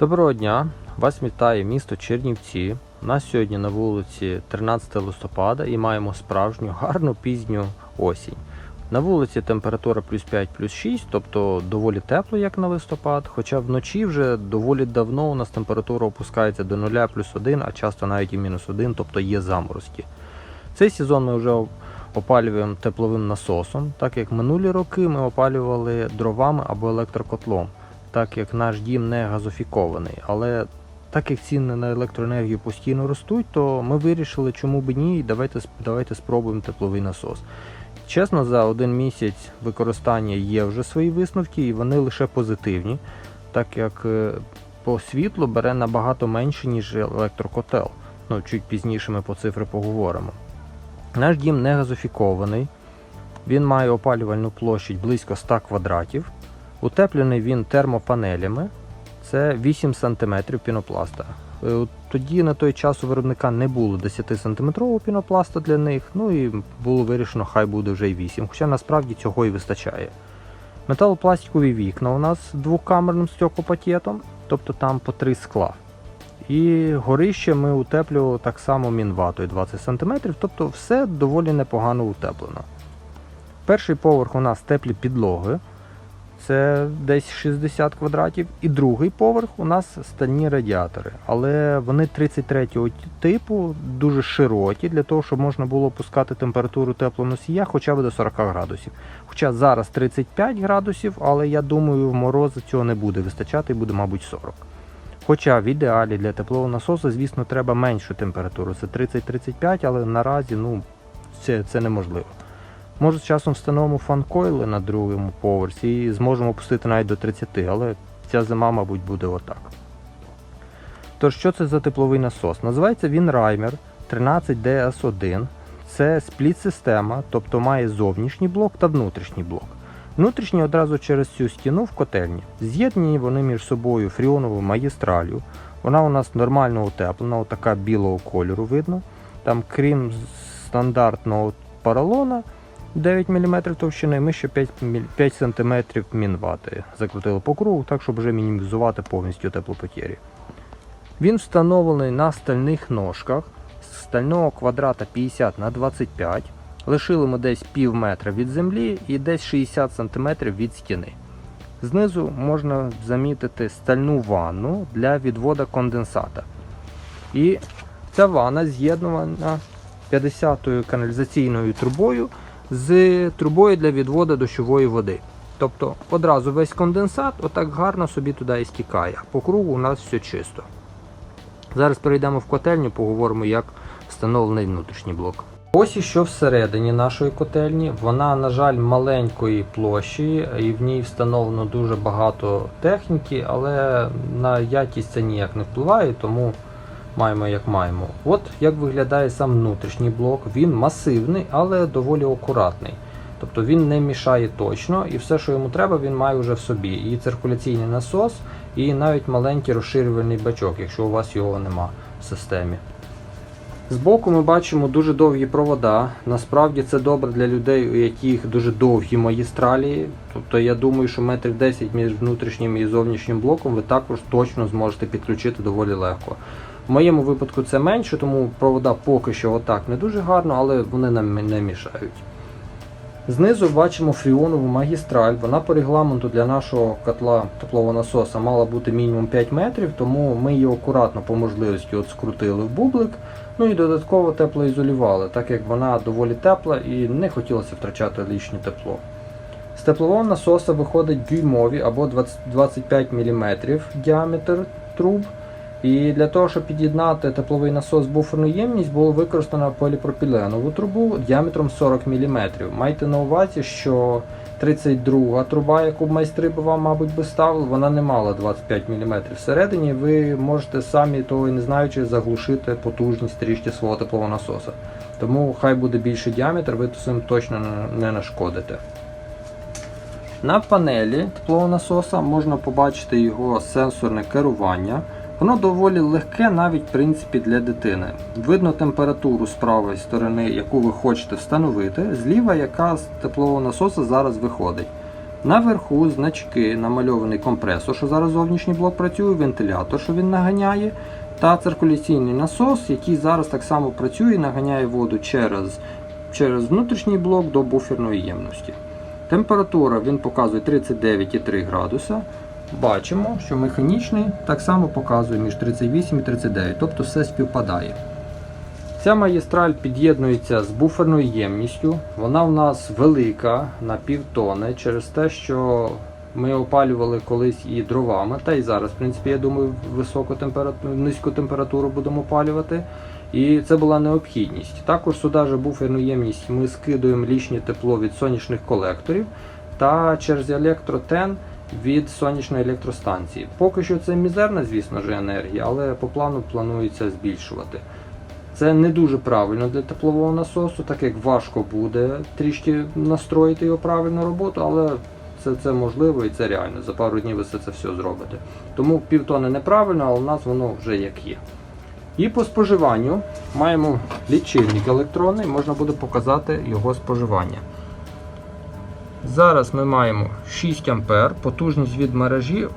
Доброго дня! Вас вітає місто Чернівці. У нас сьогодні на вулиці 13 листопада і маємо справжню гарну пізню осінь. На вулиці температура плюс 5 плюс 6, тобто доволі тепло, як на листопад. Хоча вночі вже доволі давно у нас температура опускається до 0 плюс 1, а часто навіть і мінус 1, тобто є заморозки. Цей сезон ми вже опалюємо тепловим насосом, так як минулі роки ми опалювали дровами або електрокотлом так як наш дім не газофікований. Але так як ціни на електроенергію постійно ростуть, то ми вирішили, чому б ні, давайте, давайте спробуємо тепловий насос. Чесно, за один місяць використання є вже свої висновки, і вони лише позитивні, так як е, по світлу бере набагато менше, ніж електрокотел. Ну, чуть пізніше ми по цифри поговоримо. Наш дім не газофікований, він має опалювальну площадь близько 100 квадратів. Утеплений він термопанелями. Це 8 см пінопласта. Е, Тоді на той час у виробника не було 10 см пінопласта для них, ну і було вирішено, хай буде вже й 8, хоча насправді цього і вистачає. Металопластикові вікна у нас з двокамерним стеклопакетом, тобто там по 3 скла. І горище ми утеплювали так само мінватою 20 см, тобто все доволі непогано утеплено. Перший поверх у нас теплі підлоги це десь 60 квадратів. І другий поверх у нас стальні радіатори. Але вони 33-го типу, дуже широкі, для того, щоб можна було опускати температуру теплоносія хоча б до 40 градусів. Хоча зараз 35 градусів, але я думаю, в морози цього не буде вистачати і буде, мабуть, 40. Хоча в ідеалі для теплового насосу, звісно, треба меншу температуру. Це 30-35, але наразі ну, це, це неможливо. Може, з часом встановимо фанкойли на другому поверсі і зможемо опустити навіть до 30, але ця зима, мабуть, буде отак. Тож, що це за тепловий насос? Називається він Раймер 13DS1. Це спліт-система, тобто має зовнішній блок та внутрішній блок. Внутрішній одразу через цю стіну в котельні. З'єднані вони між собою фріоновою магістралью. Вона у нас нормально утеплена, така білого кольору видно. Там, крім стандартного поролона, 9 мм товщини, ми ще 5 5 см мінвати закрутили по кругу, так щоб вже мінімізувати повністю теплопотері. Він встановлений на стальних ножках з стального квадрата 50 на 25 Лишили ми десь пів метра від землі і десь 60 см від стіни. Знизу можна замітити стальну ванну для відводу конденсата. І ця ванна з'єднана 50-ю каналізаційною трубою з трубою для відводу дощової води. Тобто одразу весь конденсат отак гарно собі туди і стікає. По кругу у нас все чисто. Зараз перейдемо в котельню, поговоримо, як встановлений внутрішній блок. Ось і що всередині нашої котельні. Вона, на жаль, маленької площі, і в ній встановлено дуже багато техніки, але на якість це ніяк не впливає, тому маємо як маємо. От як виглядає сам внутрішній блок. Він масивний, але доволі акуратний. Тобто він не мішає точно, і все, що йому треба, він має вже в собі. І циркуляційний насос, і навіть маленький розширювальний бачок, якщо у вас його нема в системі. Збоку ми бачимо дуже довгі провода. Насправді це добре для людей, у яких дуже довгі магістралі. Тобто я думаю, що метрів 10 між внутрішнім і зовнішнім блоком ви також точно зможете підключити доволі легко. В моєму випадку це менше, тому провода поки що отак не дуже гарно, але вони нам не мішають. Знизу бачимо фріонову магістраль. Вона по регламенту для нашого котла теплового насоса мала бути мінімум 5 метрів, тому ми її акуратно по можливості от скрутили в бублик. Ну і додатково теплоізолювали, так як вона доволі тепла і не хотілося втрачати лишнє тепло. З теплового насоса виходить дюймові або 20, 25 мм діаметр труб. І для того, щоб під'єднати тепловий насос буферну ємність, було використано поліпропіленову трубу діаметром 40 мм. Майте на увазі, що 32 труба, яку майстри б вам, мабуть, би ставили, вона не мала 25 мм всередині. Ви можете самі того не знаючи заглушити потужність трішки свого теплового насоса. Тому хай буде більший діаметр, ви цим точно не нашкодите. На панелі теплового насоса можна побачити його сенсорне керування. Воно доволі легке, навіть в принципі для дитини. Видно температуру з правої сторони, яку ви хочете встановити, зліва яка з теплового насоса зараз виходить. Наверху значки намальований компресор, що зараз зовнішній блок працює, вентилятор, що він наганяє, та циркуляційний насос, який зараз так само працює і наганяє воду через, через внутрішній блок до буферної ємності. Температура він показує 39,3 градуса. Бачимо, що механічний так само показує між 38 і 39, тобто все співпадає. Ця магістраль під'єднується з буферною ємністю. Вона у нас велика на півтони через те, що ми опалювали колись і дровами, та й зараз, в принципі, я думаю, високу температуру, низьку температуру будемо опалювати. І це була необхідність. Також сюди же буферну ємність ми скидуємо лічне тепло від сонячних колекторів та через електротен від сонячної електростанції. Поки що це мізерна, звісно ж, енергія, але по плану планується збільшувати. Це не дуже правильно для теплового насосу, так як важко буде трішки настроїти його правильну роботу, але це, це можливо і це реально. За пару днів ви все це все зробите. Тому півтони неправильно, але у нас воно вже як є. І по споживанню маємо лічильник електронний, можна буде показати його споживання. Зараз ми маємо 6 А, потужність від мережі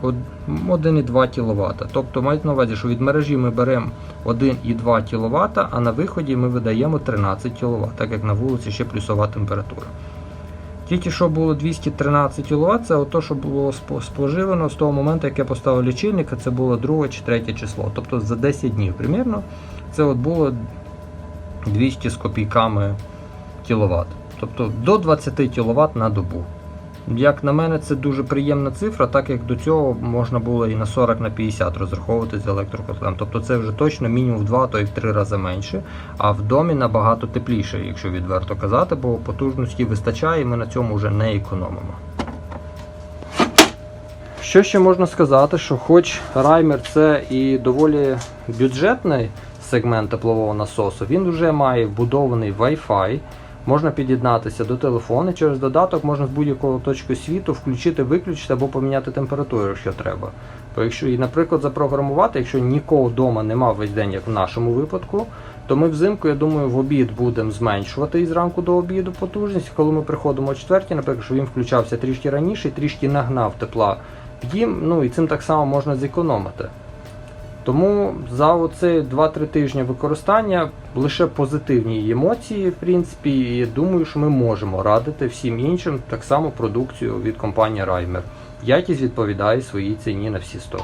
1,2 кВт. Тобто мають на увазі, що від мережі ми беремо 1,2 кВт, а на виході ми видаємо 13 кВт, так як на вулиці ще плюсова температура. Тільки що було 213 кВт, це ото, що було споживано з того моменту, як я поставив лічильник, це було 2 чи 3 число. Тобто за 10 днів примірно це от було 200 з копійками кВт. Тобто до 20 кВт на добу. Як на мене, це дуже приємна цифра, так як до цього можна було і на 40 на 50 розраховувати з електрокотлем. Тобто це вже точно мінімум в 2, то й в 3 рази менше. А в домі набагато тепліше, якщо відверто казати, бо потужності вистачає, і ми на цьому вже не економимо. Що ще можна сказати, що хоч раймер це і доволі бюджетний сегмент теплового насосу, він вже має вбудований Wi-Fi. Можна під'єднатися до телефону. Через додаток можна з будь-якого точки світу включити, виключити або поміняти температуру, якщо треба. Бо якщо, і, наприклад, запрограмувати, якщо нікого вдома нема весь день, як в нашому випадку, то ми взимку, я думаю, в обід будемо зменшувати із ранку до обіду потужність. Коли ми приходимо о четвертій, наприклад, що він включався трішки раніше і трішки нагнав тепла дім, ну і цим так само можна зекономити. Тому за оці 2-3 тижні використання лише позитивні емоції, в принципі, і думаю, що ми можемо радити всім іншим так само продукцію від компанії Раймер. Якість відповідає своїй ціні на всі 100.